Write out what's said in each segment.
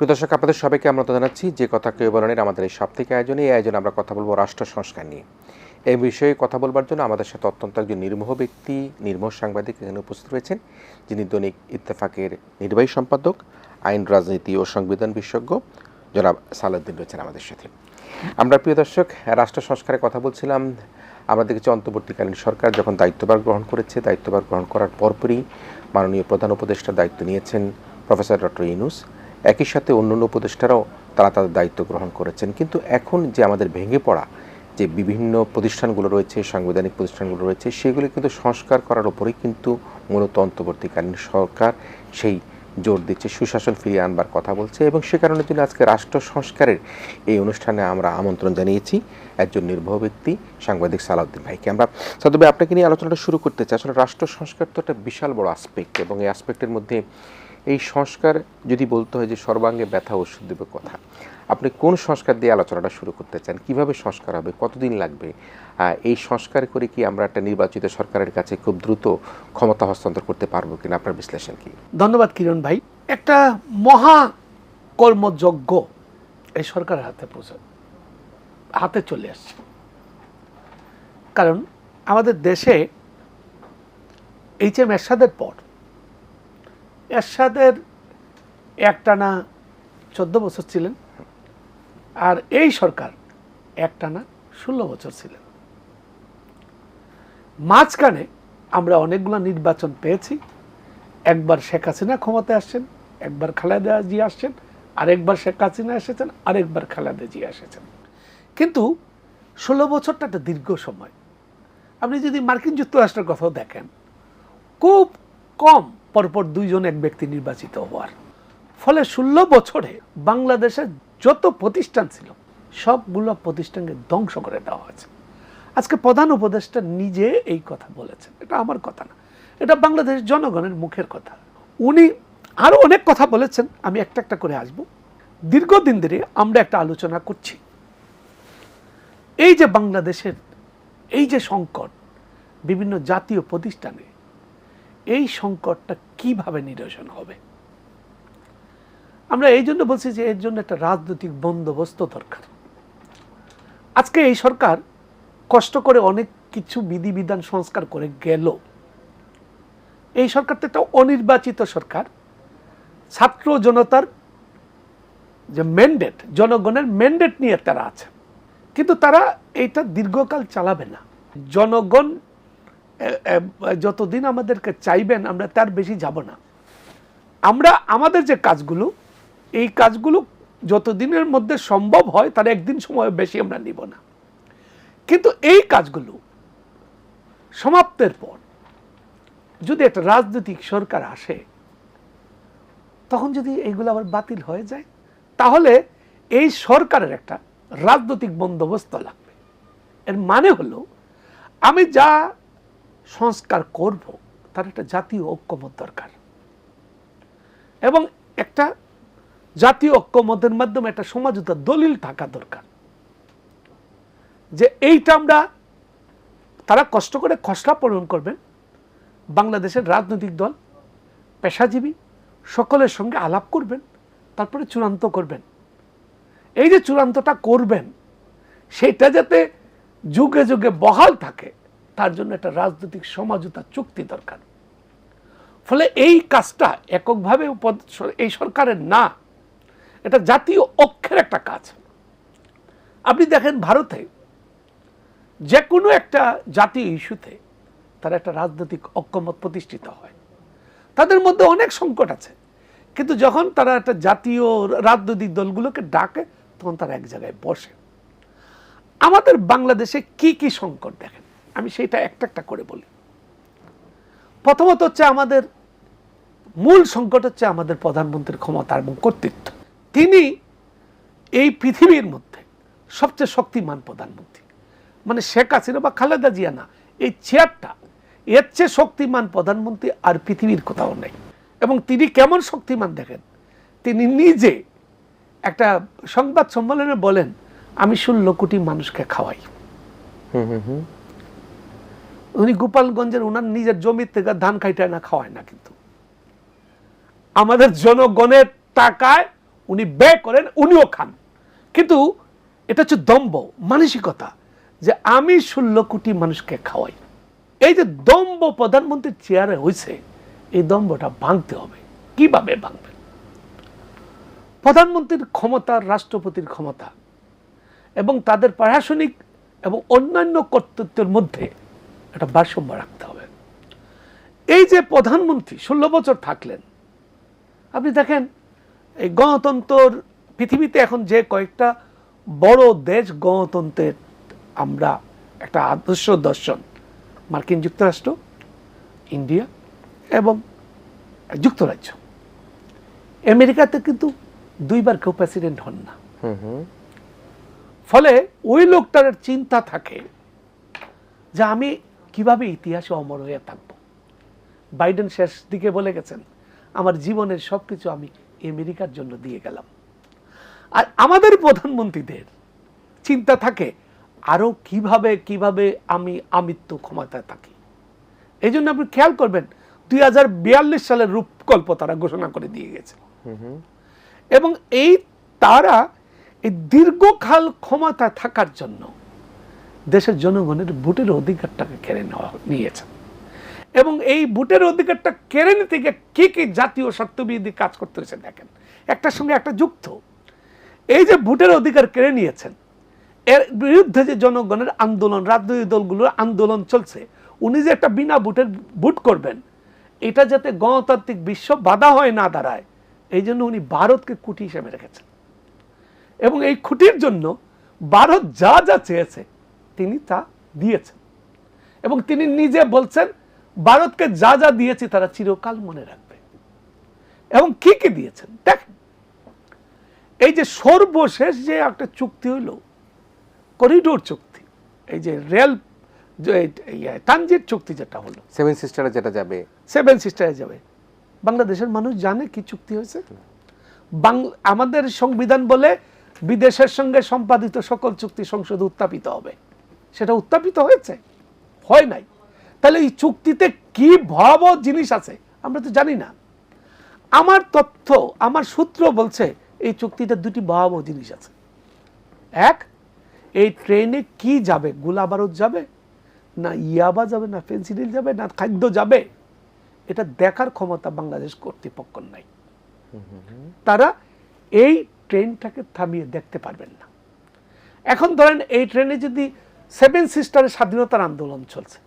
প্রিয় দর্শক, আপনাদের সবাইকে আমরা জানাচ্ছি যে কথা কেউ বলেন আমাদের এই সাপ্তাহিক আয়োজনে। এই আয়োজনে আমরা কথা বলব রাষ্ট্র সংস্কার নিয়ে। এই বিষয়ে কথা বলবার জন্য আমাদের সাথে অত্যন্ত একজন নির্মোহ ব্যক্তি, নির্মোহ সাংবাদিক এখানে উপস্থিত রয়েছেন, যিনি দৈনিক ইত্তেফাকের নির্বাহী সম্পাদক, আইন, রাজনীতি ও সংবিধান বিশেষজ্ঞ। জনাব সালাউদ্দিন রয়েছেন আমাদের সাথে। আমরা প্রিয় দর্শক, রাষ্ট্র সংস্কারের কথা বলছিলাম। আমরা দেখেছি অন্তর্বর্তীকালীন সরকার যখন দায়িত্বভার গ্রহণ করেছে, দায়িত্বভার গ্রহণ করার পরপরই মাননীয় প্রধান উপদেষ্টার দায়িত্ব নিয়েছেন প্রফেসর ডক্টর ইনুস একই সাথে অন্যান্য উপদেষ্টারাও তারা তাদের দায়িত্ব গ্রহণ করেছেন। কিন্তু এখন যে আমাদের ভেঙে পড়া যে বিভিন্ন প্রতিষ্ঠানগুলো রয়েছে, সাংবিধানিক প্রতিষ্ঠানগুলো রয়েছে, সেগুলি কিন্তু সংস্কার করার উপরেই কিন্তু মূলত অন্তর্বর্তীকালীন সরকার সেই জোর দিচ্ছে, সুশাসন ফিরিয়ে আনবার কথা বলছে এবং সে কারণের জন্য আজকে রাষ্ট্র সংস্কারের এই অনুষ্ঠানে আমরা আমন্ত্রণ জানিয়েছি একজন নির্ভর ব্যক্তি, সাংবাদিক সালাউদ্দিন ভাইকে। আমরা সাদবে আপনাকে নিয়ে আলোচনাটা শুরু করতে চাই। আসলে রাষ্ট্র সংস্কার তো একটা বিশাল বড় আসপেক্ট এবং এই আসপেক্টের মধ্যে এই সংস্কার যদি বলতে হয় যে সর্বাঙ্গে ব্যথা ওষুধ দেবে কথা, আপনি কোন সংস্কার দিয়ে আলোচনাটা শুরু করতে চান? কীভাবে সংস্কার হবে? কতদিন লাগবে? এই সংস্কার করে কি আমরা একটা নির্বাচিত সরকারের কাছে খুব দ্রুত ক্ষমতা হস্তান্তর করতে পারব কিনা? আপনার বিশ্লেষণ কি? ধন্যবাদ কিরণ ভাই। একটা মহা কর্মযজ্ঞ এই সরকারের হাতে পৌঁছে, হাতে চলে আসছে। কারণ আমাদের দেশে এইচ এম এরশাদের পর এরশাদের একটানা চোদ্দ বছর ছিলেন আর এই সরকার একটানা ষোলো বছর ছিলেন। মাঝখানে আমরা অনেকগুলো নির্বাচন পেয়েছি। একবার শেখ হাসিনা ক্ষমতায় আসছেন, একবার খালেদা জিয়া আসছেন, আরেকবার শেখ হাসিনা এসেছেন, আরেকবার খালেদা জিয়া এসেছেন। কিন্তু ষোলো বছরটা একটা দীর্ঘ সময়। আপনি যদি মার্কিন যুক্তরাষ্ট্রের কথাও দেখেন, খুব কম পরপর দুইজন এক ব্যক্তি নির্বাচিত হওয়ার। ফলে ষোলো বছরে বাংলাদেশের যত প্রতিষ্ঠান ছিল, সবগুলো প্রতিষ্ঠানকে ধ্বংস করে দেওয়া হয়েছে। আজকে প্রধান উপদেষ্টা নিজে এই কথা বলেছেন। এটা আমার কথা না। এটা বাংলাদেশের জনগণের মুখের কথা। উনি আরও অনেক কথা বলেছেন। আমি একটা একটা করে আসব। দীর্ঘদিন ধরে আমরা একটা আলোচনা করছি। এই যে বাংলাদেশের এই যে সংকট, বিভিন্ন জাতীয় প্রতিষ্ঠানে এই সংকটটা কীভাবে নিরসন হবে? আমরা এই জন্য বলছি যে এর জন্য একটা রাজনৈতিক বন্দোবস্ত দরকার। আজকে এই সরকার কষ্ট করে অনেক কিছু বিধিবিধান সংস্কার করে গেল। এই সরকার তো একটা অনির্বাচিত সরকার। ছাত্র জনতার যে ম্যান্ডেট জনগণের ম্যান্ডেট নিয়ে তারা আছে। কিন্তু তারা এইটা দীর্ঘকাল চালাবে না। জনগণ যতদিন আমাদেরকে চাইবেন, আমরা তার বেশি যাব না। আমরা, আমাদের যে কাজগুলো, এই কাজগুলো যতদিনের মধ্যে সম্ভব হয়, তার একদিন সময় বেশি আমরা নিব না। কিন্তু এই কাজগুলো সমাপ্তের পর, যদি একটা রাজনৈতিক সরকার আসে, তখন যদি এইগুলো আবার বাতিল হয়ে যায়, তাহলে এই সরকারের একটা রাজনৈতিক বন্দোবস্ত লাগবে। এর মানে হলো, আমি যা সংস্কার করব, তার একটা জাতীয় ঐক্যমত দরকার। এবং একটা জাতীয় ঐক্যমতের মাধ্যমে একটা সমাজতার দলিল থাকা দরকার। যে এইটা আমরা, তারা কষ্ট করে খসড়া পূরণ করবেন। বাংলাদেশের রাজনৈতিক দল, পেশাজীবী, সকলের সঙ্গে আলাপ করবেন, তারপরে চূড়ান্ত করবেন। এই যে চূড়ান্তটা করবেন, সেটা যাতে যুগে যুগে বহাল থাকে তার জন্য একটা রাজনৈতিক সমাজতা চুক্তি দরকার। ফলে এই কাজটা এককভাবে এই সরকারের না, এটা জাতীয় অক্ষের একটা কাজ। আপনি দেখেন ভারতে যে কোনো একটা জাতীয় ইস্যুতে তার একটা রাজনৈতিক ঐক্যমত প্রতিষ্ঠিত হয়। তাদের মধ্যে অনেক সংকট আছে। কিন্তু যখন তারা একটা জাতীয় রাজনৈতিক দলগুলোকে ডাকে, তখন তারা এক জায়গায় বসে। আমাদের বাংলাদেশে কি কি সংকট দেখেন? আমি সেটা একটা একটা করে বলি। প্রথমত হচ্ছে আমাদের মূল সংকট হচ্ছে আমাদের প্রধানমন্ত্রীর ক্ষমতা এবং কর্তৃত্ব। তিনি এই পৃথিবীর মধ্যে সবচেয়ে শক্তিমান প্রধানমন্ত্রী। মানে শেখ হাসিনা বা খালেদা জিয়া না, এই চেয়ারটা এর চেয়ে শক্তিমান প্রধানমন্ত্রী আর পৃথিবীর কোথাও নেই। এবং তিনি কেমন শক্তিমান দেখেন? তিনি নিজে একটা সংবাদ সম্মেলনে বলেন, আমি ষোলো কোটি মানুষকে খাওয়াই। উনি গোপালগঞ্জের উনার নিজের জমির থেকে ধান খাইটায় না খাওয়ায় না কিন্তু। আমাদের জনগণের টাকায় উনি ব্যয় করেন, উনিও খান। কিন্তু এটা হচ্ছে দম্ভ, মানসিকতা যে আমি ষোলো কোটি মানুষকে খাওয়াই। এই যে দম্ভ প্রধানমন্ত্রীর চেয়ারে হয়েছে এই দম্ভটা ভাঙতে হবে। কীভাবে ভাঙবেন? প্রধানমন্ত্রীর ক্ষমতা, রাষ্ট্রপতির ক্ষমতা এবং তাদের প্রশাসনিক এবং অন্যান্য কর্তৃত্বের মধ্যে একটা ভারসাম্য রাখতে হবে। এই যে প্রধানমন্ত্রী ষোলো বছর থাকলেন আপনি দেখেন এই গণতন্ত্র পৃথিবীতে এখন যে কয়েকটা বড় দেশ গণতন্ত্রের আমরা একটা আদর্শ দর্শন মার্কিন যুক্তরাষ্ট্র ইন্ডিয়া এবং যুক্তরাজ্য। আমেরিকাতে কিন্তু দুইবার কেউ প্রেসিডেন্ট হন না। ফলে ওই লোকটার চিন্তা থাকে যে আমি কীভাবে ইতিহাসে অমর হয়ে থাকব? বাইডেন শেষ দিকে বলে গেছেন আমার জীবনের সব কিছু আমি আমেরিকার জন্য দিয়ে গেলাম। আর আমাদের প্রধানমন্ত্রীদের চিন্তা থাকে আরও কীভাবে কীভাবে আমি আমিত্ব ক্ষমতায় থাকি? এই জন্য আপনি খেয়াল করবেন দুই হাজার বিয়াল্লিশ সালের রূপকল্প তারা ঘোষণা করে দিয়ে গেছে। এবং এই তারা এই দীর্ঘকাল ক্ষমতায় থাকার জন্য দেশের জনগণের ভোটের অধিকারটাকে কেড়ে নেওয়া নিয়েছেন এবং এই ভোটের অধিকারটা কেড়ে নিতে গিয়ে কি কি জাতীয় স্বার্থবিধি কাজ করতে হয়েছে দেখেন। একটার সঙ্গে একটা যুক্ত। এই যে ভোটের অধিকার কেড়ে নিয়েছেন, এর বিরুদ্ধে যে জনগণের আন্দোলন, রাজনৈতিক দলগুলোর আন্দোলন চলছে, উনি যে একটা বিনা ভোটের ভোট করবেন, এটা যাতে গণতান্ত্রিক বিশ্ব বাধা হয় না দাঁড়ায়, এই জন্য উনি ভারতকে খুঁটি হিসেবে রেখেছেন। এবং এই খুঁটির জন্য ভারত যা যা চেয়েছে তিনি তা দিয়েছেন। এবং তিনি নিজে বলছেন ভারতকে যা যা দিয়েছি তারা চিরকাল মনে রাখবে। এবং কি কি দিয়েছেন? দেখেন এই যে সর্বশেষ যে একটা চুক্তি হইল করিডোর চুক্তি এই যে রেল ট্রানজিট চুক্তি যেটা হলো সেভেন সিস্টারে যেটা যাবে। সেভেন সিস্টারে যাবে। বাংলাদেশের মানুষ জানে কি চুক্তি হয়েছে? আমাদের সংবিধান বলে বিদেশের সঙ্গে সম্পাদিত সকল চুক্তি সংসদে উত্থাপিত হবে। সেটা উত্থাপিত হয়েছে। হয় নাই। তাহলে এই চুক্তিতে কি ভয়াবহ জিনিস আছে আমরা তো জানি না। আমার তথ্য, আমার সূত্র বলছে এই চুক্তিতে দুটি ভয়াবহ জিনিস আছে। এক, এই ট্রেনে কি যাবে? গোলা বারুদ যাবে? না ইয়াবা যাবে, না ফেন্সিডিল যাবে, না খাদ্য যাবে? এটা দেখার ক্ষমতা বাংলাদেশ কর্তৃপক্ষের নাই। তারা এই ট্রেনটাকে থামিয়ে দেখতে পারবেন না। এখন ধরেন এই ট্রেনে যদি সেভেন সিস্টারের স্বাধীনতার আন্দোলন চলছে।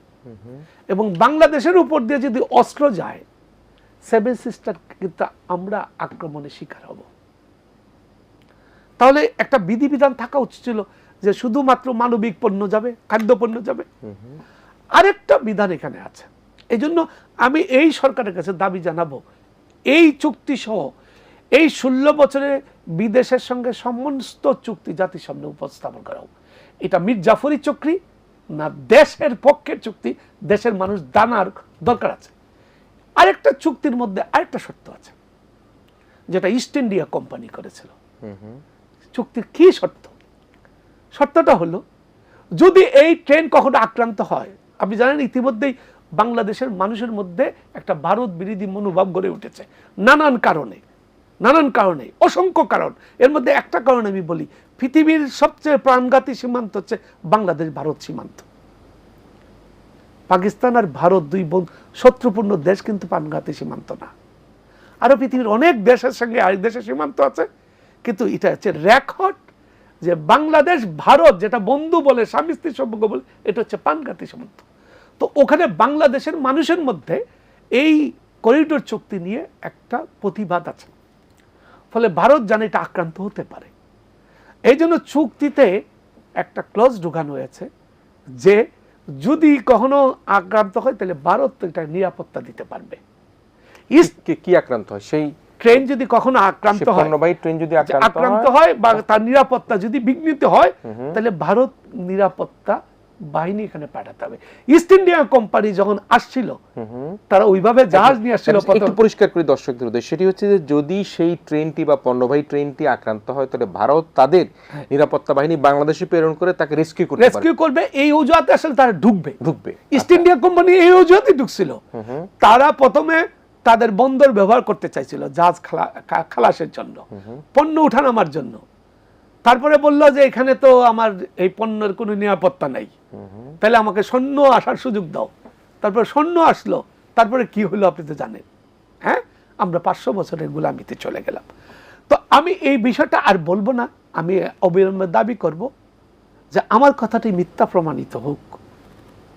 এবং বাংলাদেশের উপর দিয়ে যদি অস্ত্র যায়, সেভেন সিস্টার কিন্তু আমরা আক্রমণের শিকার হব। তাহলে একটা বিধিবিধান থাকা উচিত ছিল যে শুধুমাত্র মানবিক পণ্য যাবে, খাদ্য পণ্য যাবে। আরেকটা বিধান এখানে আছে। এই জন্য আমি এই সরকারের কাছে দাবি জানাব, এই চুক্তি সহ এই ষোলো বছরে বিদেশের সঙ্গে সমস্ত চুক্তি জাতির সামনে উপস্থাপন করা হোক। এটা মীর জাফরি চুক্তি না দেশের পক্ষের চুক্তি দেশের মানুষ দানার দরকার আছে। আরেকটা চুক্তির মধ্যে আরেকটা শর্ত আছে যেটা ইস্ট ইন্ডিয়া কোম্পানি করেছিল। চুক্তির কি শর্ত? শর্তটা হলো যদি এই ট্রেন কখনো আক্রান্ত হয় আপনি জানেন ইতিমধ্যেই বাংলাদেশের মানুষের মধ্যে একটা ভারত বিরোধী মনোভাব গড়ে উঠেছে নানান কারণে। নানান কারণে, অসংখ্য কারণ। এর মধ্যে একটা কারণ আমি বলি, পৃথিবীর সবচেয়ে প্রাণঘাতী সীমান্ত হচ্ছে বাংলাদেশ, ভারত সীমান্ত। পাকিস্তান আর ভারত দুই বোন, শত্রুপূর্ণ দেশ কিন্তু প্রাণঘাতী সীমান্ত না। আরও পৃথিবীর অনেক দেশের সঙ্গে আরেক দেশের সীমান্ত আছে, কিন্তু এটা হচ্ছে রেকর্ড যে বাংলাদেশ, ভারত যেটা বন্ধু বলে, স্বামী স্ত্রী সম্পর্ক বলে, এটা হচ্ছে পানঘাতী সীমান্ত। তো ওখানে বাংলাদেশের মানুষের মধ্যে এই করিডোর চুক্তি নিয়ে একটা প্রতিবাদ আছে। ফলে ভারত জানে এটা আক্রান্ত হতে পারে। এই জন্য চুক্তিতে একটা ক্লজ ঢুকানো হয়েছে যে যদি কখনো আক্রান্ত হয় তাহলে ভারত এটা নিরাপত্তা দিতে পারবে। ইস্ট কি- কি আক্রান্ত হয়? সেই ট্রেন যদি কখনো আক্রান্ত হয় পণ্যবাহী ট্রেন যদি আক্রান্ত হয়? বা তার নিরাপত্তা যদি বিঘ্নিত হয় তাহলে ভারত নিরাপত্তা বাহিনী এখানে পাঠাতে হবে। ইস্ট ইন্ডিয়া কোম্পানি যখন আসছিল তারা ওইভাবে জাহাজ নিয়ে আসছিল একটু- পরিষ্কার করি দর্শকদের উদ্দেশ্যে। সেটি হচ্ছে যে যদি সেই ট্রেনটি বা পণ্যবাহী ট্রেনটি আক্রান্ত হয় তাহলে ভারত তাদের নিরাপত্তা বাহিনী বাংলাদেশে প্রেরণ করে তাকে রেস্কিউ পারে। রেস্কিউ করবে এই অজুহাতে আসলে তারা ঢুকবে। ঢুকবে। ইস্ট ইন্ডিয়া কোম্পানি এই অজুহাতে ঢুকছিল। তারা প্রথমে তাদের বন্দর ব্যবহার করতে চাইছিল জাহাজ খালা- খালাসের জন্য পণ্য উঠানামার জন্য। তারপরে বলল যে এখানে তো আমার এই পণ্যের কোনো নিরাপত্তা নাই। তাহলে আমাকে সৈন্য আসার সুযোগ দাও। তারপরে সৈন্য আসলো। তারপরে কি হলো আপনি তো জানেন। হ্যাঁ? আমরা পাঁচশো বছরের গোলামিতে চলে গেলাম। তো আমি এই বিষয়টা আর বলব না। আমি অবিলম্বে দাবি করব যে আমার কথাটি মিথ্যা প্রমাণিত হোক।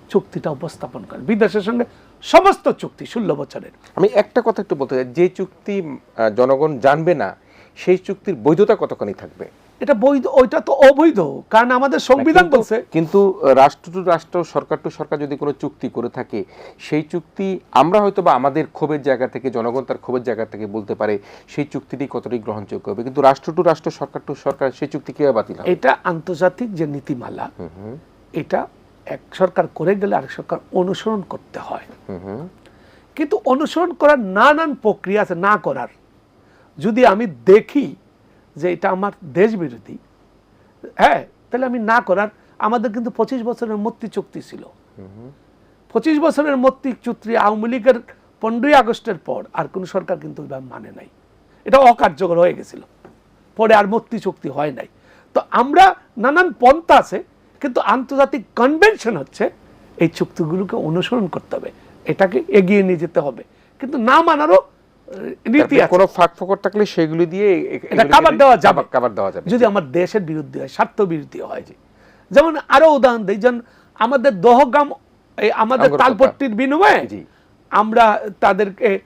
চুক্তিটা উপস্থাপন করেন। বিদেশের সঙ্গে সমস্ত চুক্তি, ষোলো বছরের। আমি একটা কথা একটু বলতে চাই। যে চুক্তি জনগণ জানবে না, সেই চুক্তির বৈধতা কতখানি থাকবে? এটা বৈধ ওইটা তো অবৈধ কারণ আমাদের সংবিধান বলছে। কিন্তু রাষ্ট্র টু রাষ্ট্র সরকার টু সরকার যদি কোনো চুক্তি করে থাকে সেই চুক্তি আমরা হয়তো বা আমাদের ক্ষোভের জায়গা থেকে জনগণ তার ক্ষোভের জায়গা থেকে বলতে পারে সেই চুক্তিটি কতটি গ্রহণযোগ্য হবে। কিন্তু রাষ্ট্র টু রাষ্ট্র সরকার টু সরকার সেই চুক্তি কীভাবে বাতিল এটা আন্তর্জাতিক যে নীতিমালা এটা এক সরকার করে গেলে আরেক সরকার অনুসরণ করতে হয়। কিন্তু অনুসরণ করার নানান প্রক্রিয়া আছে না করার। যদি আমি দেখি যে এটা আমার দেশ বিরোধী হ্যাঁ তাহলে আমি না করার আমাদের কিন্তু পঁচিশ বছরের মূর্তি চুক্তি ছিল। পঁচিশ বছরের মূর্তি চুক্তি আওয়ামী লীগের পনেরোই আগস্টের পর আর কোনো সরকার কিন্তু ওইভাবে মানে নাই। এটা অকার্যকর হয়ে গেছিল। পরে আর মূর্তি চুক্তি হয় নাই। তো আমরা নানান পন্থা আছে কিন্তু আন্তর্জাতিক কনভেনশন হচ্ছে এই চুক্তিগুলোকে অনুসরণ করতে হবে। এটাকে এগিয়ে নিয়ে যেতে হবে। কিন্তু না মানারও আছে কোনো ফাঁক ফোকর থাকলে সেগুলি দিয়ে এটা কাবার দেওয়া যাবে। কাবার- দেওয়া যাবে। যদি আমার দেশের বিরুদ্ধে হয় স্বার্থ বিরোধী হয় যে। যেমন আরও উদাহরণ দিই যেমন আমাদের আমাদের তালপট্টির বিনিময়ে আমরা তাদেরকে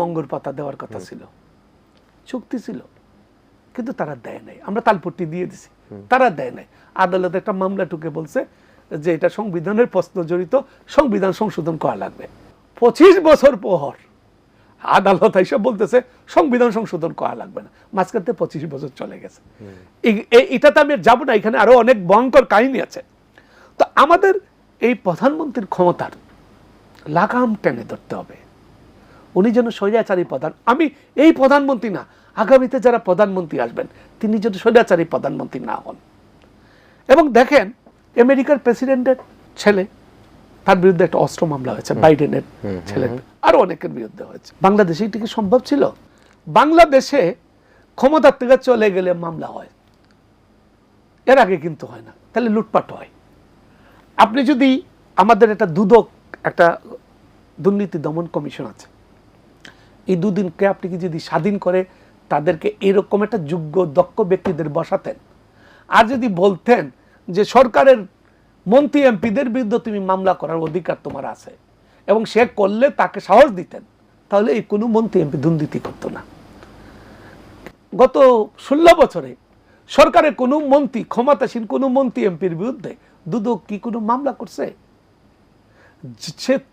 অঙ্গুর পাতা দেওয়ার কথা ছিল। চুক্তি ছিল। কিন্তু তারা দেয় নাই। আমরা তালপট্টি দিয়ে দিছি। তারা দেয় নাই। আদালত একটা মামলা টুকে বলছে যে এটা সংবিধানের প্রশ্ন জড়িত সংবিধান সংশোধন করা লাগবে। পঁচিশ বছর পর আদালত এসে বলতেছে সংবিধান সংশোধন করা লাগবে না। মাঝখান থেকে পঁচিশ বছর চলে গেছে। এটাতে আমি যাব না এখানে আরও অনেক ভয়ঙ্কর কাহিনী আছে। তো আমাদের এই প্রধানমন্ত্রীর ক্ষমতার লাগাম টেনে ধরতে হবে। উনি যেন স্বৈরাচারী প্রধান আমি এই প্রধানমন্ত্রী না আগামীতে যারা প্রধানমন্ত্রী আসবেন তিনি যেন স্বৈরাচারী প্রধানমন্ত্রী না হন। এবং দেখেন আমেরিকার প্রেসিডেন্টের ছেলে তার বিরুদ্ধে একটা অস্ত্র মামলা হয়েছে বাইডেনের ছেলে আরও অনেকের বিরুদ্ধে হয়েছে। বাংলাদেশে এটি কি সম্ভব ছিল? বাংলাদেশে ক্ষমতার থেকে চলে গেলে মামলা হয়। এর আগে কিন্তু হয় না। তাহলে লুটপাট হয়। আপনি যদি আমাদের একটা দুদক একটা দুর্নীতি দমন কমিশন আছে এই দুদিনকে আপনি কি যদি স্বাধীন করে তাদেরকে এরকম একটা যোগ্য দক্ষ ব্যক্তিদের বসাতেন আর যদি বলতেন যে সরকারের মন্ত্রী এমপিদের বিরুদ্ধে তুমি মামলা করার অধিকার তোমার আছে। এবং সে করলে তাকে সাহস দিতেন। তাহলে এই কোনো মন্ত্রী এমপি দুর্নীতি করতো না। গত ষোলো বছরে সরকারের কোনো মন্ত্রী, ক্ষমতাসীন কোনো মন্ত্রী এমপির বিরুদ্ধে দুদক কি কোনো মামলা করছে?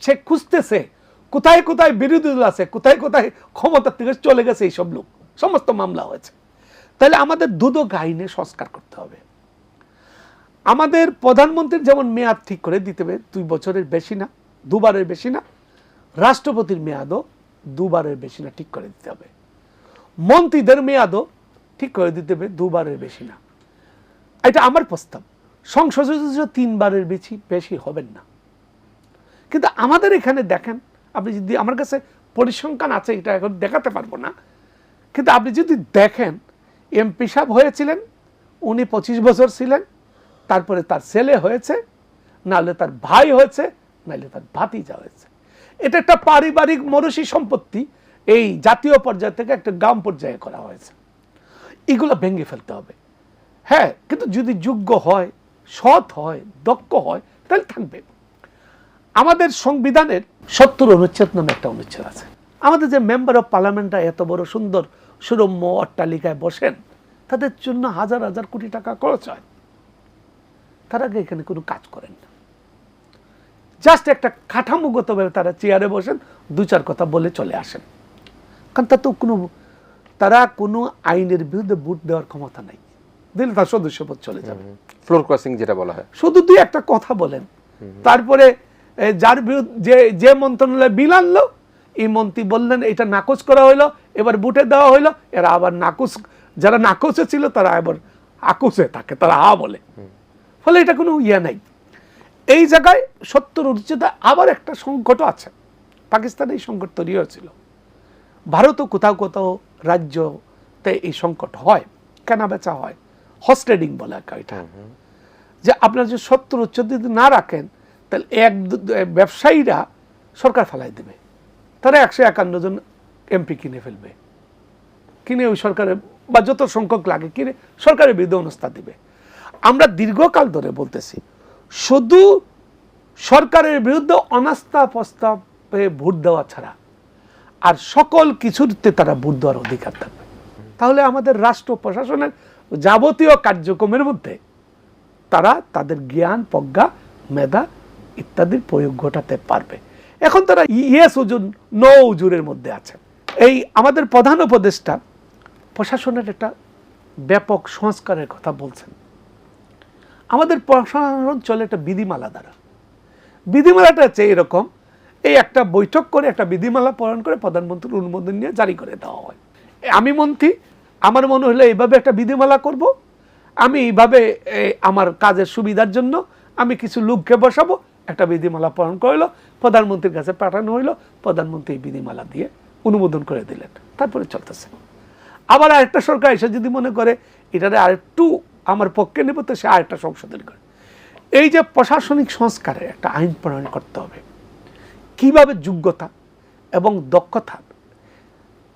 সে খুঁজতেছে, কোথায় কোথায় বিরোধী দল আছে, কোথায় কোথায় ক্ষমতা থেকে চলে গেছে এইসব লোক। সমস্ত মামলা হয়েছে। তাহলে আমাদের দুদক আইনে সংস্কার করতে হবে। আমাদের প্রধানমন্ত্রীর যেমন মেয়াদ ঠিক করে দিতে হবে, দুই বছরের বেশি না, দুবারের বেশি না, রাষ্ট্রপতির মেয়াদও দুবারের বেশি না ঠিক করে দিতে হবে। মন্ত্রীদের মেয়াদও ঠিক করে দিতে হবে, দুবারের বেশি না। এটা আমার প্রস্তাব। সংসদ তিনবারের বেশি বেশি হবেন না। কিন্তু আমাদের এখানে দেখেন, আপনি যদি আমার কাছে পরিসংখ্যান আছে, এটা এখন দেখাতে পারব না, কিন্তু আপনি যদি দেখেন এমপি সাহেব হয়েছিলেন, উনি পঁচিশ বছর ছিলেন তারপরে তার ছেলে হয়েছে, নাহলে তার ভাই হয়েছে, নাহলে তার ভাতিজা হয়েছে। এটা একটা পারিবারিক মরসী সম্পত্তি, এই জাতীয় পর্যায় থেকে একটা গ্রাম পর্যায়ে করা হয়েছে। এগুলো ভেঙে ফেলতে হবে। হ্যাঁ কিন্তু যদি যোগ্য হয়, সৎ হয়, দক্ষ হয়, তাহলে থাকবে। আমাদের সংবিধানের সত্তর অনুচ্ছেদ নামে একটা অনুচ্ছেদ আছে। আমাদের যে মেম্বার অফ পার্লামেন্টরা এত বড় সুন্দর সুরম্য অট্টালিকায় বসেন, তাদের জন্য হাজার হাজার কোটি টাকা খরচ হয়। তারা আগে এখানে কোনো কাজ করেন না। জাস্ট একটা কাঠামোগতভাবে তারা চেয়ারে বসেন দু চার কথা বলে চলে আসেন। কারণ তার তো কোনো তারা কোনো আইনের বিরুদ্ধে ভোট দেওয়ার ক্ষমতা নাই। দিলে তার সদস্যপদ চলে যাবে। ফ্লোর ক্রসিং যেটা বলা হয়। শুধু দুই একটা কথা বলেন। তারপরে যার বিরুদ্ধে যে যে মন্ত্রণালয় বিল আনলো এই মন্ত্রী বললেন এটা নাকচ করা হইল এবার বুটে দেওয়া হইল। এরা আবার নাকচ যারা নাকচে ছিল তারা আবার আকুচে থাকে তারা হা বলে। ফলে এটা কোনো ইয়ে নাই। এই জায়গায় সত্তর অনুচ্ছেদে আবার একটা সংকটও আছে। পাকিস্তানে এই সংকট তৈরি হয়েছিল। ভারতও কোথাও কোথাও রাজ্যতে এই সংকট হয় কেনা বেচা হয় হর্স ট্রেডিং বলে একা এটা। যে আপনার যে সত্তর উচ্চ যদি না রাখেন তাহলে এক ব্যবসায়ীরা সরকার ফেলাই দেবে। তারা একশো একান্ন জন এমপি কিনে ফেলবে। কিনে ওই সরকারের বা যত সংখ্যক লাগে কিনে সরকারের বিরুদ্ধে অবস্থা দিবে। আমরা দীর্ঘকাল ধরে বলতেছি, শুধু সরকারের বিরুদ্ধে অনাস্থা প্রস্তাবে ভোট দেওয়া ছাড়া আর সকল কিছুতে তারা ভোট দেওয়ার অধিকার থাকবে তাহলে আমাদের রাষ্ট্র প্রশাসনের যাবতীয় কার্যক্রমের মধ্যে তারা তাদের জ্ঞান, প্রজ্ঞা, মেধা ইত্যাদির প্রয়োগ ঘটাতে পারবে। এখন তারা ইয়েস ওজন, নো উজুরের মধ্যে আছে। এই আমাদের প্রধান উপদেষ্টা প্রশাসনের একটা ব্যাপক সংস্কারের কথা বলছেন। আমাদের প্রশাসন চলে একটা বিধিমালা দ্বারা। বিধিমালাটা হচ্ছে এরকম এই একটা বৈঠক করে একটা বিধিমালা প্রণয়ন করে প্রধানমন্ত্রীর অনুমোদন নিয়ে জারি করে দেওয়া হয়। আমি মন্ত্রী, আমার মনে হলো এইভাবে একটা বিধিমালা করব, আমি এইভাবে আমার কাজের সুবিধার জন্য আমি কিছু লোককে বসাবো, একটা বিধিমালা প্রণয়ন করল প্রধানমন্ত্রীর কাছে পাঠানো হইল, প্রধানমন্ত্রী এই বিধিমালা দিয়ে অনুমোদন করে দিলেন। তারপরে চলতেছে। আবার আরেকটা সরকার এসে যদি মনে করে, এটারে আরেকটু আমার পক্ষে নেব তো সে আরেকটা সংশোধন করে। এই যে প্রশাসনিক সংস্কারে একটা আইন প্রণয়ন করতে হবে, কীভাবে যোগ্যতা এবং দক্ষতা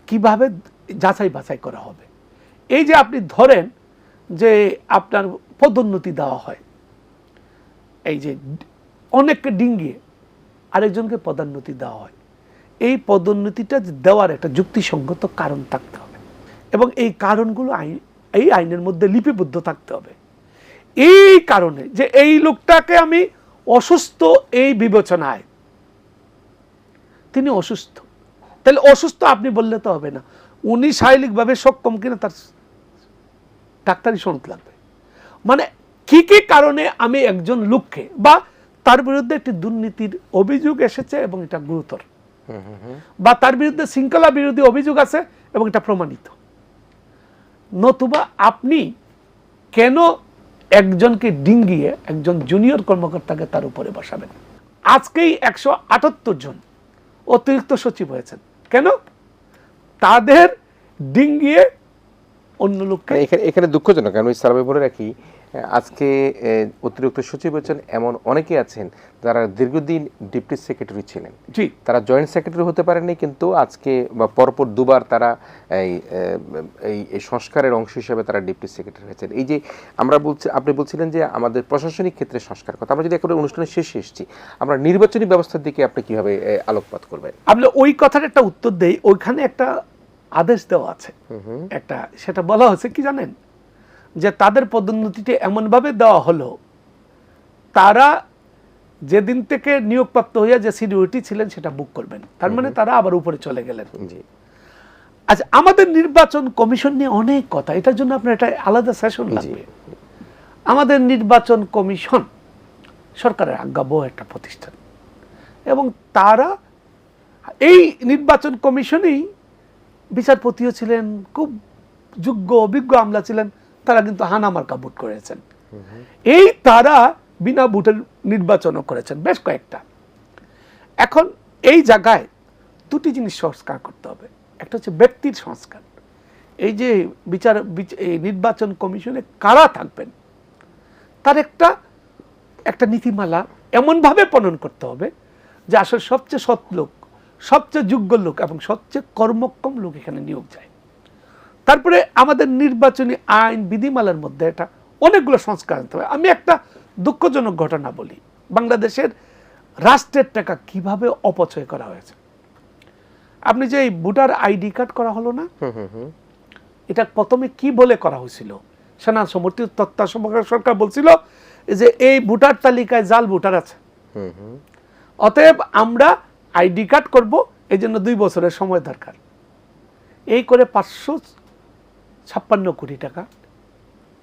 কীভাবে যাচাই বাছাই করা হবে? এই যে আপনি ধরেন যে আপনার পদোন্নতি দেওয়া হয়, এই যে অনেককে ডিঙ্গিয়ে আরেকজনকে পদোন্নতি দেওয়া হয়, এই পদোন্নতিটা দেওয়ার একটা যুক্তিসঙ্গত কারণ থাকতে হবে। এবং এই কারণগুলো আইন এই আইনের মধ্যে লিপিবদ্ধ থাকতে হবে। এই কারণে যে এই লোকটাকে আমি অসুস্থ এই বিবেচনায়। তিনি অসুস্থ। তাহলে অসুস্থ আপনি বললে তো হবে না। উনি শারীরিকভাবে সক্ষম কিনা তার ডাক্তারি সনদ লাগবে। মানে কি কি কারণে আমি একজন লোককে বা তার বিরুদ্ধে একটি দুর্নীতির অভিযোগ এসেছে এবং এটা গুরুতর। বা তার বিরুদ্ধে শৃঙ্খলা বিরোধী অভিযোগ আছে এবং এটা প্রমাণিত। নতুবা আপনি কেন একজনকে ডিঙ্গিয়ে একজন জুনিয়র কর্মকর্তাকে তার উপরে বসাবেন? আজকেই একশো আটাত্তর জন অতিরিক্ত সচিব হয়েছেন। কেন? তাদের ডিঙ্গিয়ে অন্য লোককে এখানে এখানে দুঃখজনক আমি সার্ভে বলে রাখি আজকে অতিরিক্ত সচিব হচ্ছেন এমন অনেকে আছেন যারা দীর্ঘদিন ডিপটি সেক্রেটারি ছিলেন। জি। তারা জয়েন্ট সেক্রেটারি হতে পারেননি কিন্তু আজকে বা পরপর দুবার তারা এই এই সংস্কারের অংশ হিসেবে তারা ডিপটি সেক্রেটারি হয়েছেন। এই যে আমরা বলছি আপনি বলছিলেন যে আমাদের প্রশাসনিক ক্ষেত্রে সংস্কার কথা আমরা যদি একেবারে অনুষ্ঠানের শেষে এসেছি আমরা নির্বাচনী ব্যবস্থার দিকে আপনি কীভাবে আলোকপাত করবেন? আপনি ওই কথার একটা উত্তর দেই ওইখানে একটা আদেশ দেওয়া আছে। একটা সেটা বলা হচ্ছে কি জানেন? যে তাদের পদোন্নতিটি এমনভাবে দেওয়া হলো তারা যেদিন থেকে নিয়োগপ্রাপ্ত হইয়া যে সিনিয়রিটি ছিলেন সেটা বুক করবেন। তার মানে তারা আবার উপরে চলে গেলেন। আচ্ছা আমাদের নির্বাচন কমিশন নিয়ে অনেক কথা এটার জন্য আপনার একটা আলাদা সেশন লাগবে। আমাদের নির্বাচন কমিশন সরকারের আজ্ঞাবহ একটা প্রতিষ্ঠান এবং তারা এই নির্বাচন কমিশনেই বিচারপতিও ছিলেন খুব যোগ্য অভিজ্ঞ আমলা ছিলেন। তারা কিন্তু হানামার্কা ভোট করেছেন। এই তারা বিনা ভোটের নির্বাচনও করেছেন, বেশ কয়েকটা। এখন এই জায়গায় দুটি জিনিস সংস্কার করতে হবে। একটা হচ্ছে ব্যক্তির সংস্কার। এই যে বিচার নির্বাচন কমিশনে কারা থাকবেন, তার একটা একটা নীতিমালা এমনভাবে প্রণয়ন করতে হবে যে আসলে সবচেয়ে সৎ লোক, সবচেয়ে যোগ্য লোক এবং সবচেয়ে কর্মক্ষম লোক এখানে নিয়োগ যায় তারপরে আমাদের নির্বাচনী আইন বিধিমালার মধ্যে এটা অনেকগুলো সংস্কার আনতে হবে। আমি একটা দুঃখজনক ঘটনা বলি। বাংলাদেশের রাষ্ট্রের টাকা কীভাবে অপচয় করা হয়েছে? আপনি যে এই ভোটার আইডি কার্ড করা হলো না? এটা প্রথমে কি বলে করা হয়েছিল? সেনা সমর্থিত তত্ত্বাবধায়ক সরকার বলছিল যে এই ভোটার তালিকায় জাল ভোটার আছে। অতএব আমরা আইডি কার্ড করব এই জন্য দুই বছরের সময় দরকার। এই করে পাঁচশো ছাপ্পান্ন কোটি টাকা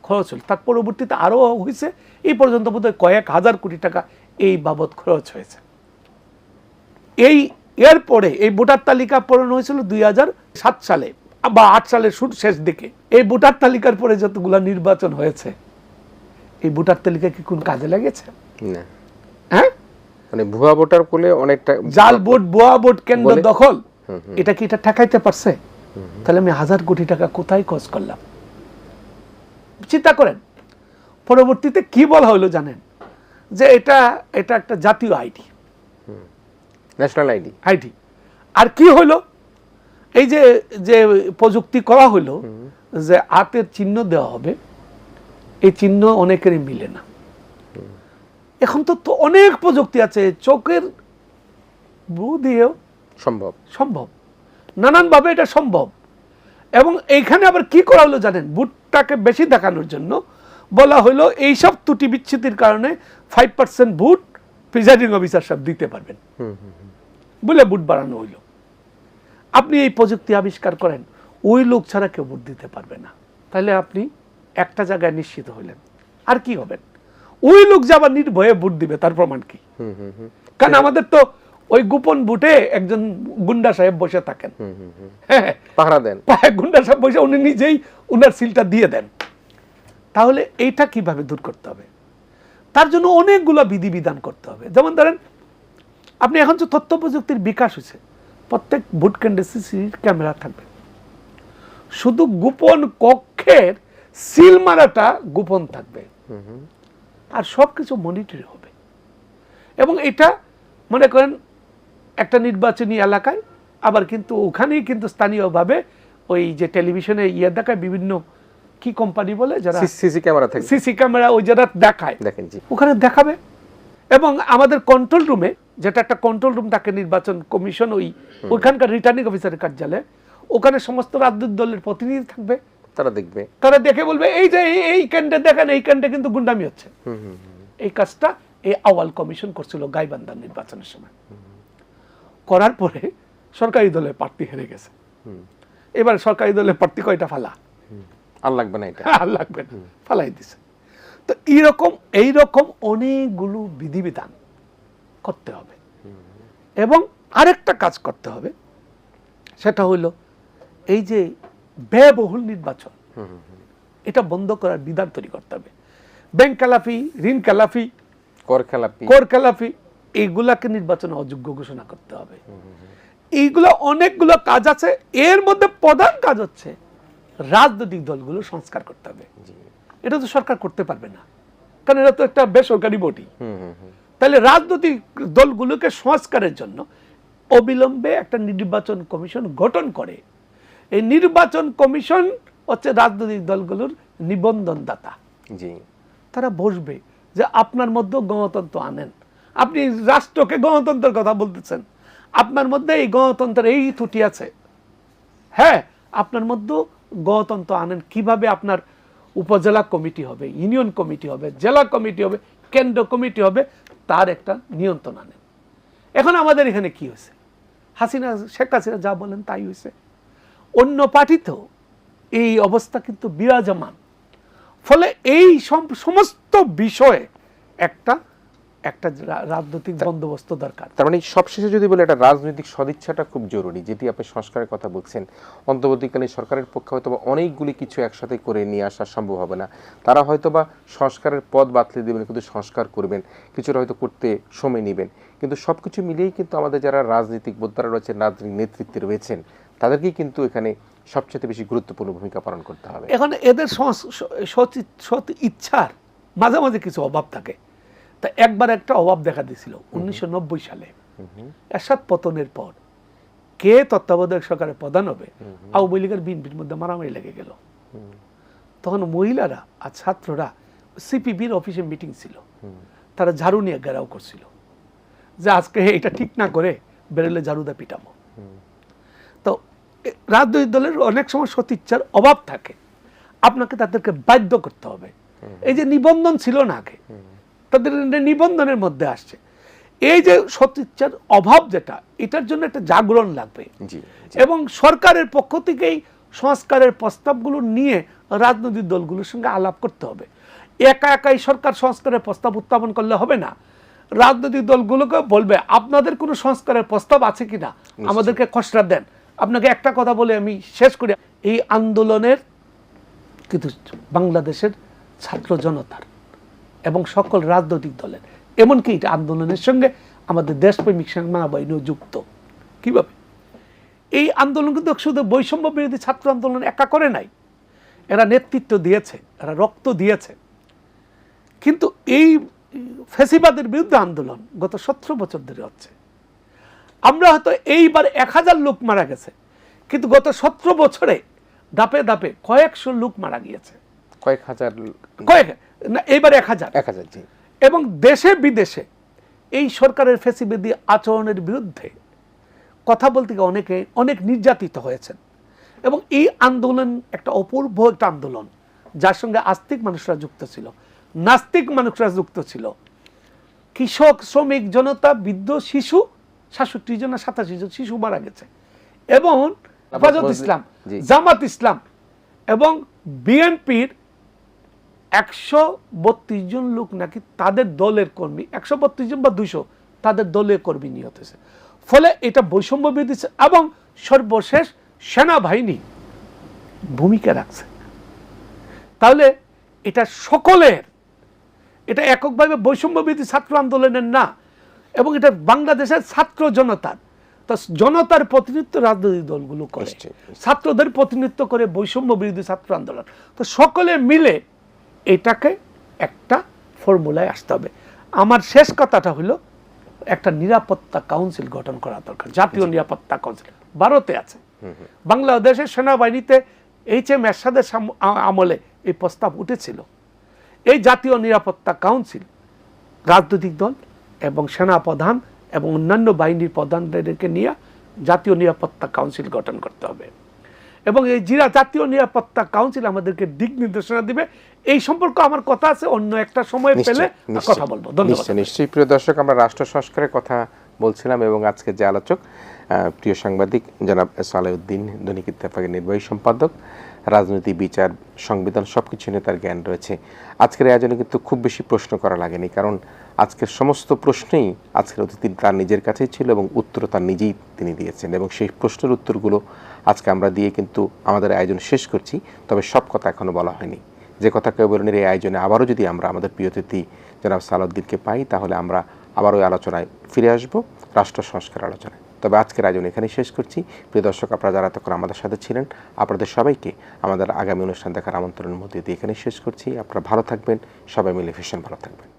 খরচ হল। তার পরবর্তীতে আরও হয়েছে এই পর্যন্ত বোধহয় কয়েক হাজার কোটি টাকা এই বাবদ খরচ হয়েছে। এই এরপরে এই ভোটার তালিকা পূরণ হয়েছিল দুই সালে বা আট সালের শুরু শেষ দিকে। এই ভোটার তালিকার পরে যতগুলা নির্বাচন হয়েছে এই ভোটার তালিকা কি কোন কাজে লেগেছে? না। হ্যাঁ? মানে ভুয়া ভোটার কোলে অনেকটা জাল ভোট বোয়া ভোট কেন্দ্র দখল এটা কি এটা ঠেকাইতে পারছে? তাহলে আমি হাজার কোটি টাকা কোথায় খরচ করলাম? চিন্তা করেন। পরবর্তীতে কি বলা হলো জানেন? যে এটা এটা একটা জাতীয় আইডি ন্যাশনাল আইডি আইডি আর কি হলো? এই যে যে প্রযুক্তি করা হলো যে হাতের চিহ্ন দেওয়া হবে এই চিহ্ন অনেকেরই মিলে না। এখন তো অনেক প্রযুক্তি আছে চোখের বু দিয়েও সম্ভব। সম্ভব। নানানভাবে এটা সম্ভব। এবং এইখানে আবার কি করা হলো জানেন? ভোটটাকে বেশি দেখানোর জন্য বলা হলো এইসব ত্রুটি বিচ্ছিতির কারণে five percent vote presiding officer সব দিতে পারবেন। বলে ভোট বাড়ানো হইল আপনি এই প্রযুক্তি আবিষ্কার করেন ওই লোক ছাড়া কেউ ভোট দিতে পারবে না। তাহলে আপনি একটা জায়গায় নিশ্চিত হইলেন আর কি হবেন? ওই লোক যে আবার নির্ভয়ে ভোট দিবে তার প্রমাণ কি? কারণ আমাদের তো ওই গোপন বুটে একজন গুন্ডা সাহেব বসে থাকেন। হ্যাঁ পাহারা দেন। গুন্ডা সাহেব বসে উনি নিজেই উনার সিলটা দিয়ে দেন। তাহলে এইটা কীভাবে দূর করতে হবে? তার জন্য অনেকগুলো বিধিবিধান করতে হবে। যেমন ধরেন আপনি এখন তো তথ্য প্রযুক্তির বিকাশ হয়েছে প্রত্যেক ভোট কেন্দ্রে সিসি ক্যামেরা থাকবে। শুধু গোপন কক্ষের সিল মারাটা গোপন থাকবে। আর সব কিছু মনিটর হবে। এবং এটা মনে করেন একটা নির্বাচনী এলাকায় আবার কিন্তু ওখানেই কিন্তু স্থানীয়ভাবে ওই যে টেলিভিশনে ইয়ে দেখায় বিভিন্ন কি কোম্পানি বলে যারা সিসি ক্যামেরা থেকে। সিসি ক্যামেরা ওই যারা দেখায় দেখেন জি। ওখানে দেখাবে। এবং আমাদের কন্ট্রোল রুমে যেটা একটা কন্ট্রোল রুম থাকে নির্বাচন কমিশন ওই ওইখানকার রিটার্নিং অফিসারের কার্যালয়ে ওখানে সমস্ত রাজনৈতিক দলের প্রতিনিধি থাকবে। তারা দেখবে। তারা দেখে বলবে এই যে এই- ক্যান্ডে দেখেন এই ক্যান্ডে কিন্তু গুন্ডামি হচ্ছে। এই কাজটা এই আওয়াল কমিশন করছিল গাইবান্ধার নির্বাচনের সময়। করার পরে সরকারি দলের প্রার্থী হেরে গেছে। এবার সরকারি দলের প্রার্থী কয়টা? ফালা। আর লাগবে না এটা। আর লাগবে না। ফালাই দিছে। তো এইরকম এইরকম অনেকগুলো বিধিবিধান করতে হবে। এবং আরেকটা কাজ করতে হবে সেটা হলো এই যে ব্যয়বহুল নির্বাচন এটা বন্ধ করার বিধান তৈরি করতে হবে। ব্যাংক খেলাফি ঋণ খেলাফি কর খেলাপি কর খেলাফি এইগুলাকে নির্বাচনে অযোগ্য ঘোষণা করতে হবে। এইগুলো অনেকগুলো কাজ আছে এর মধ্যে প্রধান কাজ হচ্ছে রাজনৈতিক দলগুলো সংস্কার করতে হবে। এটা তো সরকার করতে পারবে না কারণ এটা তো একটা বেসরকারি বডি। তাহলে রাজনৈতিক দলগুলোকে সংস্কারের জন্য অবিলম্বে একটা নির্বাচন কমিশন গঠন করে। এই নির্বাচন কমিশন হচ্ছে রাজনৈতিক দলগুলোর নিবন্ধনদাতা। জি। তারা বসবে যে আপনার মধ্যে গণতন্ত্র আনেন। আপনি রাষ্ট্রকে গণতন্ত্রের কথা বলতেছেন। আপনার মধ্যে এই গণতন্ত্রের এই ত্রুটি আছে। হ্যাঁ আপনার মধ্যে গণতন্ত্র আনেন কীভাবে আপনার উপজেলা কমিটি হবে, ইউনিয়ন কমিটি হবে, জেলা কমিটি হবে, কেন্দ্র কমিটি হবে, তার একটা নিয়ন্ত্রণ আনেন। এখন আমাদের এখানে কি হয়েছে? হাসিনা, শেখ হাসিনা যা বলেন তাই হয়েছে। অন্য পার্টিতেও এই অবস্থা কিন্তু বিরাজমান। ফলে এই সম- সমস্ত বিষয়ে একটা একটা রাজনৈতিক বন্দোবস্ত দরকার। তার মানে সবশেষে যদি বলে একটা রাজনৈতিক সদিচ্ছাটা খুব জরুরি যেটি আপনি সংস্কারের কথা বলছেন। অন্তর্বর্তীকালীন সরকারের পক্ষে হয়তো অনেকগুলি কিছু একসাথে করে নিয়ে আসা সম্ভব হবে না। তারা হয়তো বা সংস্কারের পথ বাতলে দেবেন কিন্তু সংস্কার করবেন। কিছুটা হয়তো করতে সময় নেবেন। কিন্তু সব কিছু মিলিয়েই কিন্তু আমাদের যারা রাজনৈতিক বোদ্ধারা রয়েছেন রাজনৈতিক নেতৃত্বে রয়েছেন তাদেরকেই কিন্তু এখানে সবচেয়ে বেশি গুরুত্বপূর্ণ ভূমিকা পালন করতে হবে। এখন এদের সৎ ইচ্ছার মাঝে মাঝে কিছু অভাব থাকে। তা একবার একটা অভাব দেখা দিয়েছিল উনিশশো নব্বই সালে। এরশাদ পতনের পর কে তত্ত্বাবধায়ক সরকারের প্রধান হবে? আওয়ামী লীগের বিএনপির মধ্যে মারামারি লেগে গেল। তখন মহিলারা আর ছাত্ররা সিপিবির অফিসে মিটিং ছিল। তারা ঝাড়ু নিয়ে ঘেরাও করছিল। যে আজকে এটা ঠিক না করে বেরোলে ঝাড়ুদা পিটাবো। তো রাজনৈতিক দলের অনেক সময় সতীচ্ছার অভাব থাকে। আপনাকে তাদেরকে বাধ্য করতে হবে। এই যে নিবন্ধন ছিল না আগে। তাদের নিবন্ধনের মধ্যে আসছে। এই যে সতীচ্ছার অভাব যেটা এটার জন্য একটা জাগরণ লাগবে। জি এবং সরকারের পক্ষ থেকেই সংস্কারের প্রস্তাবগুলো নিয়ে রাজনৈতিক দলগুলোর সঙ্গে আলাপ করতে হবে। একা একাই সরকার সংস্কারের প্রস্তাব উত্থাপন করলে হবে না। রাজনৈতিক দলগুলোকে বলবে আপনাদের কোনো সংস্কারের প্রস্তাব আছে কিনা? আমাদেরকে খসড়া দেন। আপনাকে একটা কথা বলে আমি শেষ করি। এই আন্দোলনের কিন্তু বাংলাদেশের ছাত্র জনতার এবং সকল রাজনৈতিক দলের। এমনকি এটা আন্দোলনের সঙ্গে আমাদের দেশপ্রেমিক সেনাবাহিনীও যুক্ত। কীভাবে? এই আন্দোলন কিন্তু শুধু বৈষম্য বিরোধী ছাত্র আন্দোলন একা করে নাই। এরা নেতৃত্ব দিয়েছে, এরা রক্ত দিয়েছে। কিন্তু এই ফেসিবাদের বিরুদ্ধে আন্দোলন গত সতেরো বছর ধরে হচ্ছে। আমরা হয়তো এইবার এক হাজার লোক মারা গেছে, কিন্তু গত সতেরো বছরে দাপে দাপে কয়েকশো লোক মারা গিয়েছে। কয়েক হাজার কয়েক না এইবার এক হাজার। এক হাজার জি। এবং দেশে বিদেশে এই সরকারের ফেসিবেদি আচরণের বিরুদ্ধে কথা বলতে গিয়ে অনেকে অনেক নির্যাতিত হয়েছেন। এবং এই আন্দোলন একটা অপূর্ব একটা আন্দোলন যার সঙ্গে আস্তিক মানুষরা যুক্ত ছিল। নাস্তিক মানুষরা যুক্ত ছিল। কৃষক শ্রমিক জনতা বৃদ্ধ শিশু সাতষট্টি জন সাতাশি জন শিশু মারা গেছে। এবং হেফাজত ইসলাম। জামাত ইসলাম এবং বিএনপির একশো বত্রিশ জন লোক নাকি তাদের দলের কর্মী একশো বত্রিশ জন বা দুইশো তাদের দলের কর্মী নিহত হয়েছে। ফলে এটা বৈষম্য বিরোধী এবং সর্বশেষ সেনাবাহিনী ভূমিকা রাখছে। তাহলে এটা সকলের এটা এককভাবে বৈষম্য বিরোধী ছাত্র আন্দোলনের না এবং এটা বাংলাদেশের ছাত্র জনতার তো জনতার প্রতিনিধিত্ব রাজনৈতিক দলগুলো করে। নিশ্চয়ই, নিশ্চয়ই। ছাত্রদের প্রতিনিধিত্ব করে বৈষম্য বিরোধী ছাত্র আন্দোলন। তো সকলে মিলে এটাকে একটা ফর্মুলায় আসতে হবে। আমার শেষ কথাটা হলো একটা নিরাপত্তা কাউন্সিল গঠন করা দরকার জাতীয় নিরাপত্তা কাউন্সিল ভারতে আছে। বাংলাদেশের সেনাবাহিনীতে এইচ এম এরশাদের আমলে এই প্রস্তাব উঠেছিল। এই জাতীয় নিরাপত্তা কাউন্সিল রাজনৈতিক দল এবং সেনা প্রধান এবং অন্যান্য বাহিনীর প্রধানদেরকে নিয়ে জাতীয় নিরাপত্তা কাউন্সিল গঠন করতে হবে। এবং এই জিরা জাতীয় নিরাপত্তা কাউন্সিল আমাদেরকে দিক নির্দেশনা দিবে এই সম্পর্কে আমার কথা আছে অন্য একটা সময় পেলে। কথা বলব। ধন্যবাদ। নিশ্চয়ই প্রিয় দর্শক আমরা রাষ্ট্র সংস্কারের কথা বলছিলাম এবং আজকে যে আলোচক প্রিয় সাংবাদিক জনাব সালেউদ্দিন দৈনিক ইত্তেফাকের নির্বাহী সম্পাদক রাজনীতি বিচার সংবিধান সব কিছু নিয়ে তার জ্ঞান রয়েছে। আজকের আয়োজনে কিন্তু খুব বেশি প্রশ্ন করা লাগেনি কারণ আজকের সমস্ত প্রশ্নেই আজকের অতিথি তার নিজের কাছেই ছিল এবং উত্তর তার নিজেই তিনি দিয়েছেন এবং সেই প্রশ্নের উত্তরগুলো আজকে আমরা দিয়ে কিন্তু আমাদের আয়োজন শেষ করছি তবে সব কথা এখনও বলা হয়নি। যে কথা কেউ বলেন এই আয়োজনে আবারও যদি আমরা আমাদের প্রিয় অতিথি জনাব সালাউদ্দিনকে পাই, তাহলে আমরা আবার ওই আলোচনায় ফিরে আসব, রাষ্ট্র সংস্কার আলোচনায়। তবে আজকের আয়োজন এখানেই শেষ করছি। প্রিয় দর্শক, আপনারা যারা তখন আমাদের সাথে ছিলেন, আপনাদের সবাইকে আমাদের আগামী অনুষ্ঠান দেখার আমন্ত্রণের মধ্যে দিয়ে এখানেই শেষ করছি। আপনারা ভালো থাকবেন, সবাই মিলে ভীষণ ভালো থাকবেন।